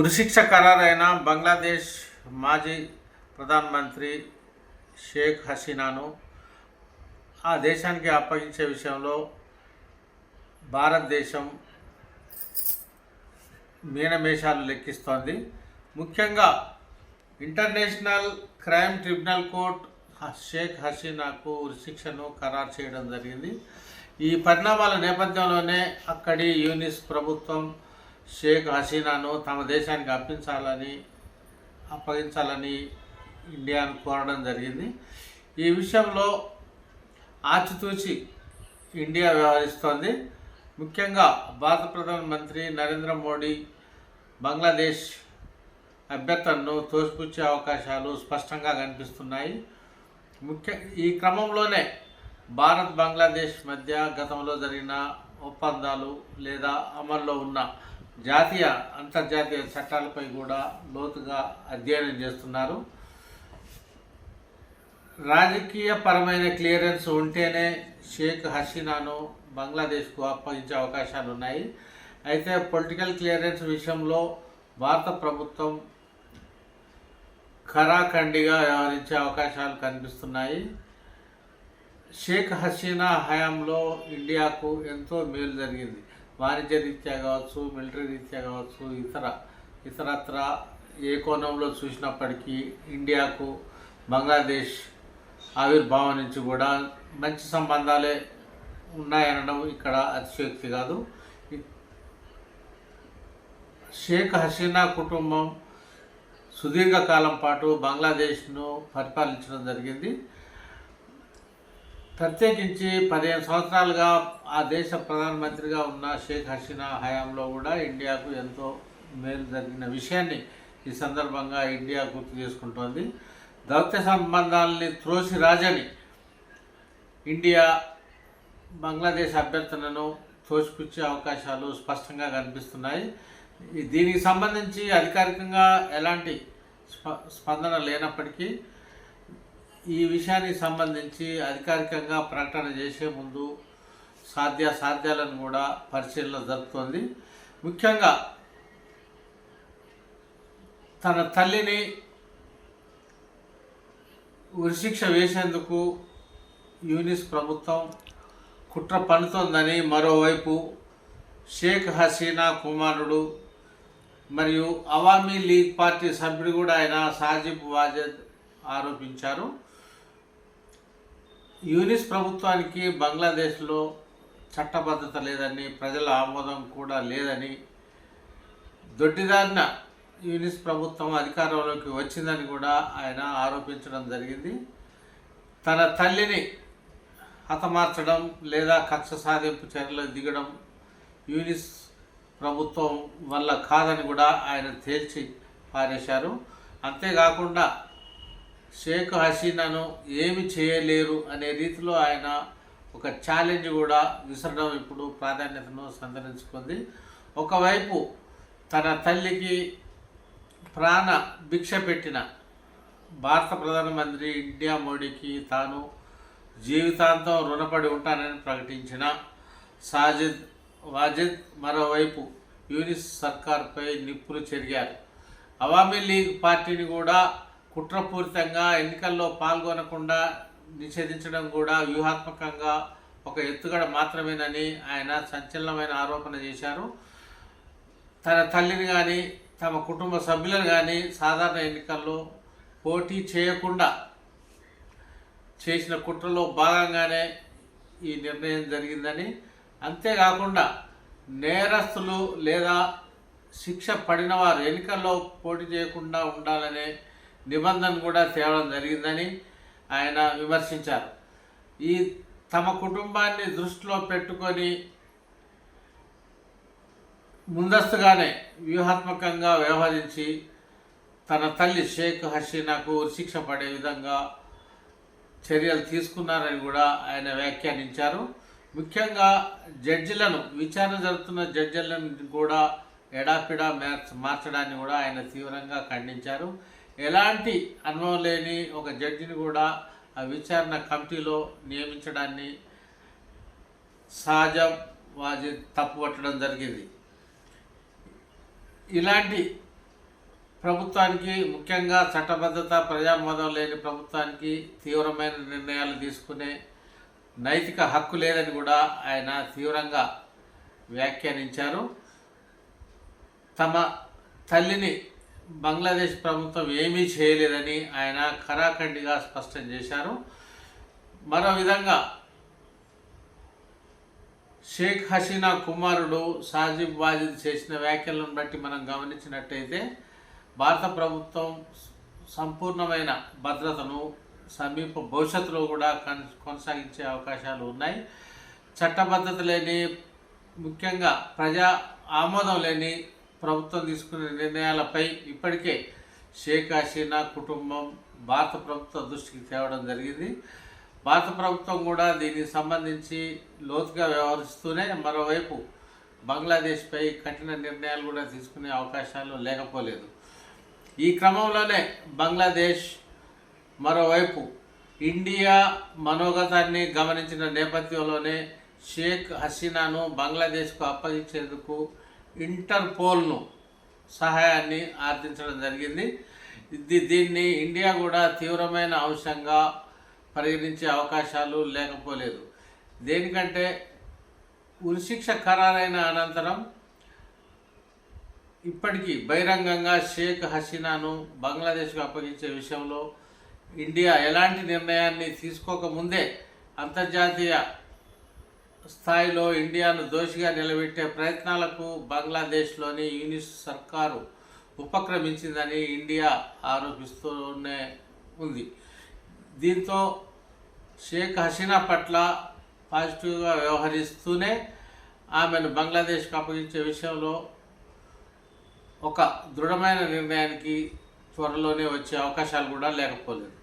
ఉరిశిక్ష ఖరారైన బంగ్లాదేశ్ మాజీ ప్రధానమంత్రి షేక్ హసీనాను ఆ దేశానికి అప్పగించే విషయంలో భారతదేశం మీనమేషాలు లెక్కిస్తోంది. ముఖ్యంగా international crime tribunal court Sheikh హసీనాకు ఉరిశిక్షను ఖరారు చేయడం జరిగింది. ఈ పరిణామాల నేపథ్యంలోనే అక్కడి యూనిస్ ప్రభుత్వం షేక్ హసీనాను తమ దేశానికి అప్పించాలని అప్పగించాలని ఇండియాను కోరడం జరిగింది. ఈ విషయంలో ఆచితూచి ఇండియా వ్యవహరిస్తోంది. ముఖ్యంగా భారత ప్రధానమంత్రి నరేంద్ర మోడీ బంగ్లాదేశ్ అభ్యర్థనను తోసిపుచ్చే అవకాశాలు స్పష్టంగా కనిపిస్తున్నాయి. ముఖ్య ఈ క్రమంలోనే భారత్ బంగ్లాదేశ్ మధ్య గతంలో జరిగిన ఒప్పందాలు లేదా అమల్లో ఉన్న జాతీయ అంతర్జాతీయ చట్టాలపై కూడా లోతుగా అధ్యయనం చేస్తున్నారు. రాజకీయ పరమైన క్లియరెన్స్ ఉంటేనే షేక్ హసీనాను బంగ్లాదేశ్కు అప్పగించే అవకాశాలు ఉన్నాయి అయితే పొలిటికల్ క్లియరెన్స్ విషయంలో భారత ప్రభుత్వం ఖరాఖండిగా వ్యవహరించే అవకాశాలు కనిపిస్తున్నాయి. షేక్ హసీనా హయాంలో ఇండియాకు ఎంతో మేలు జరిగింది. వాణిజ్య రీత్యా కావచ్చు మిలిటరీ రీత్యా కావచ్చు ఇతర ఇతరత్ర ఏ కోణంలో చూసినప్పటికీ ఇండియాకు బంగ్లాదేశ్ ఆవిర్భావం నుంచి కూడా మంచి సంబంధాలే ఉన్నాయనడం ఇక్కడ అతిశయోక్తి కాదు. షేక్ హసీనా కుటుంబం సుదీర్ఘకాలం పాటు బంగ్లాదేశ్ను పరిపాలించడం జరిగింది. ప్రత్యేకించి పదిహేను సంవత్సరాలుగా ఆ దేశ ప్రధానమంత్రిగా ఉన్న షేక్ హసీనా హయాంలో కూడా ఇండియాకు ఎంతో మేలు జరిగిన విషయాన్ని ఈ సందర్భంగా ఇండియా గుర్తు చేసుకుంటోంది. దౌత్య సంబంధాలని త్రోసి రాజని ఇండియా బంగ్లాదేశ్ అభ్యర్థనను తోసిపుచ్చే అవకాశాలు స్పష్టంగా కనిపిస్తున్నాయి. దీనికి సంబంధించి అధికారికంగా ఎలాంటి స్ప స్పందన లేనప్పటికీ ఈ విషయానికి సంబంధించి అధికారికంగా ప్రకటన చేసే ముందు సాధ్యాసాధ్యాలను కూడా పరిశీలన జరుపుతోంది. ముఖ్యంగా తన తల్లిని ఉరిశిక్ష వేసేందుకు యూనిస్ ప్రభుత్వం కుట్ర పన్నుతోందని మరోవైపు షేక్ హసీనా కుమారుడు మరియు అవామీ లీగ్ పార్టీ సభ్యుడు కూడా ఆయన సాజిబ్ వాజద్ ఆరోపించారు. యూనిస్ ప్రభుత్వానికి బంగ్లాదేశ్లో చట్టబద్ధత లేదని ప్రజల ఆమోదం కూడా లేదని దొడ్డిదారిన యూనిస్ ప్రభుత్వం అధికారంలోకి వచ్చిందని కూడా ఆయన ఆరోపించడం జరిగింది. తన తల్లిని హతమార్చడం లేదా కక్ష సాధింపు చర్యలు దిగడం యూనిస్ ప్రభుత్వం వల్ల కాదని కూడా ఆయన తేల్చి పారేశారు. అంతేకాకుండా షేక్ హసీనాను ఏమి చేయలేరు అనే రీతిలో ఆయన ఒక ఛాలెంజ్ కూడా విసరడం ఇప్పుడు ప్రాధాన్యతను సంతరించుకుంది. ఒకవైపు తన తల్లికి ప్రాణ భిక్ష పెట్టిన భారత ప్రధానమంత్రి ఇండియా మోడీకి తాను జీవితాంతం రుణపడి ఉంటానని ప్రకటించిన సాజిద్ వాజిద్ మరోవైపు యూనిస్ సర్కార్పై నిప్పులు చెరిగారు. అవామీ లీగ్ పార్టీని కూడా కుట్రపూరితంగా ఎన్నికల్లో పాల్గొనకుండా నిషేధించడం కూడా వ్యూహాత్మకంగా ఒక ఎత్తుగడ మాత్రమేనని ఆయన సంచలనమైన ఆరోపణ చేశారు. తన తల్లిని కానీ తమ కుటుంబ సభ్యులను కానీ సాధారణ ఎన్నికల్లో పోటీ చేయకుండా చేసిన కుట్రలో భాగంగానే ఈ నిర్ణయం జరిగిందని. అంతేకాకుండా నేరస్తులు లేదా శిక్ష పడిన వారు ఎన్నికల్లో పోటీ చేయకుండా ఉండాలనే నిబంధన కూడా తేవడం జరిగిందని ఆయన విమర్శించారు. ఈ తమ కుటుంబాన్ని దృష్టిలో పెట్టుకొని ముందస్తుగానే వ్యూహాత్మకంగా వ్యవహరించి తన తల్లి షేక్ హసీనాకు ఉరిశిక్ష పడే విధంగా చర్యలు తీసుకున్నారని కూడా ఆయన వ్యాఖ్యానించారు. ముఖ్యంగా జడ్జిలను విచారణ జరుగుతున్న జడ్జిలను కూడా ఎడాపిడా మార్చడాన్ని కూడా ఆయన తీవ్రంగా ఖండించారు. ఎలాంటి అనుభవం లేని ఒక జడ్జిని కూడా ఆ విచారణ కమిటీలో నియమించడాన్ని సహజం వాజి తప్పుపట్టడం జరిగింది. ఇలాంటి ప్రభుత్వానికి ముఖ్యంగా చట్టబద్ధత ప్రజామోదం లేని ప్రభుత్వానికి తీవ్రమైన నిర్ణయాలు తీసుకునే నైతిక హక్కు లేదని కూడా ఆయన తీవ్రంగా వ్యాఖ్యానించారు. తమ తల్లిని బంగ్లాదేశ్ ప్రభుత్వం ఏమీ చేయలేదని ఆయన ఖరాఖండిగా స్పష్టం చేశారు. మరో విధంగా షేక్ హసీనా కుమారుడు సాజిబ్ వాజిద్ చేసిన వ్యాఖ్యలను బట్టి మనం గమనించినట్టయితే భారత ప్రభుత్వం సంపూర్ణమైన భద్రతను సమీప భవిష్యత్తులో కూడా కన్ కొనసాగించే అవకాశాలు ఉన్నాయి. చట్టబద్ధత లేని ముఖ్యంగా ప్రజా ఆమోదం లేని ప్రభుత్వం తీసుకునే నిర్ణయాలపై ఇప్పటికే షేక్ హసీనా కుటుంబం భారత ప్రభుత్వ దృష్టికి తేవడం జరిగింది. భారత ప్రభుత్వం కూడా దీనికి సంబంధించి లోతుగా వ్యవహరిస్తూనే మరోవైపు బంగ్లాదేశ్పై కఠిన నిర్ణయాలు కూడా తీసుకునే అవకాశాలు లేకపోలేదు. ఈ క్రమంలోనే బంగ్లాదేశ్ మరోవైపు ఇండియా మనోగతాన్ని గమనించిన నేపథ్యంలోనే షేక్ హసీనాను బంగ్లాదేశ్కు అప్పగించేందుకు ఇంటర్పోల్ను సహాయాన్ని ఆర్థించడం జరిగింది. ఇది దీన్ని ఇండియా కూడా తీవ్రమైన అంశంగా పరిగణించే అవకాశాలు లేకపోలేదు. దేనికంటే ఉరిశిక్ష ఖరారైన అనంతరం ఇప్పటికీ బహిరంగంగా షేక్ హసీనాను బంగ్లాదేశ్కు అప్పగించే విషయంలో ఇండియా ఎలాంటి నిర్ణయాన్ని తీసుకోకముందే అంతర్జాతీయ స్థాయిలో ఇండియాను దోషిగా నిలబెట్టే ప్రయత్నాలకు బంగ్లాదేశ్లోని యూనిస్ సర్కారు ఉపక్రమించిందని ఇండియా ఆరోపిస్తూనే ఉంది. దీంతో షేక్ హసీనా పట్ల పాజిటివ్గా వ్యవహరిస్తూనే ఆమెను బంగ్లాదేశ్కి అప్పగించే విషయంలో ఒక దృఢమైన నిర్ణయానికి త్వరలోనే వచ్చే అవకాశాలు కూడా లేకపోలేదు.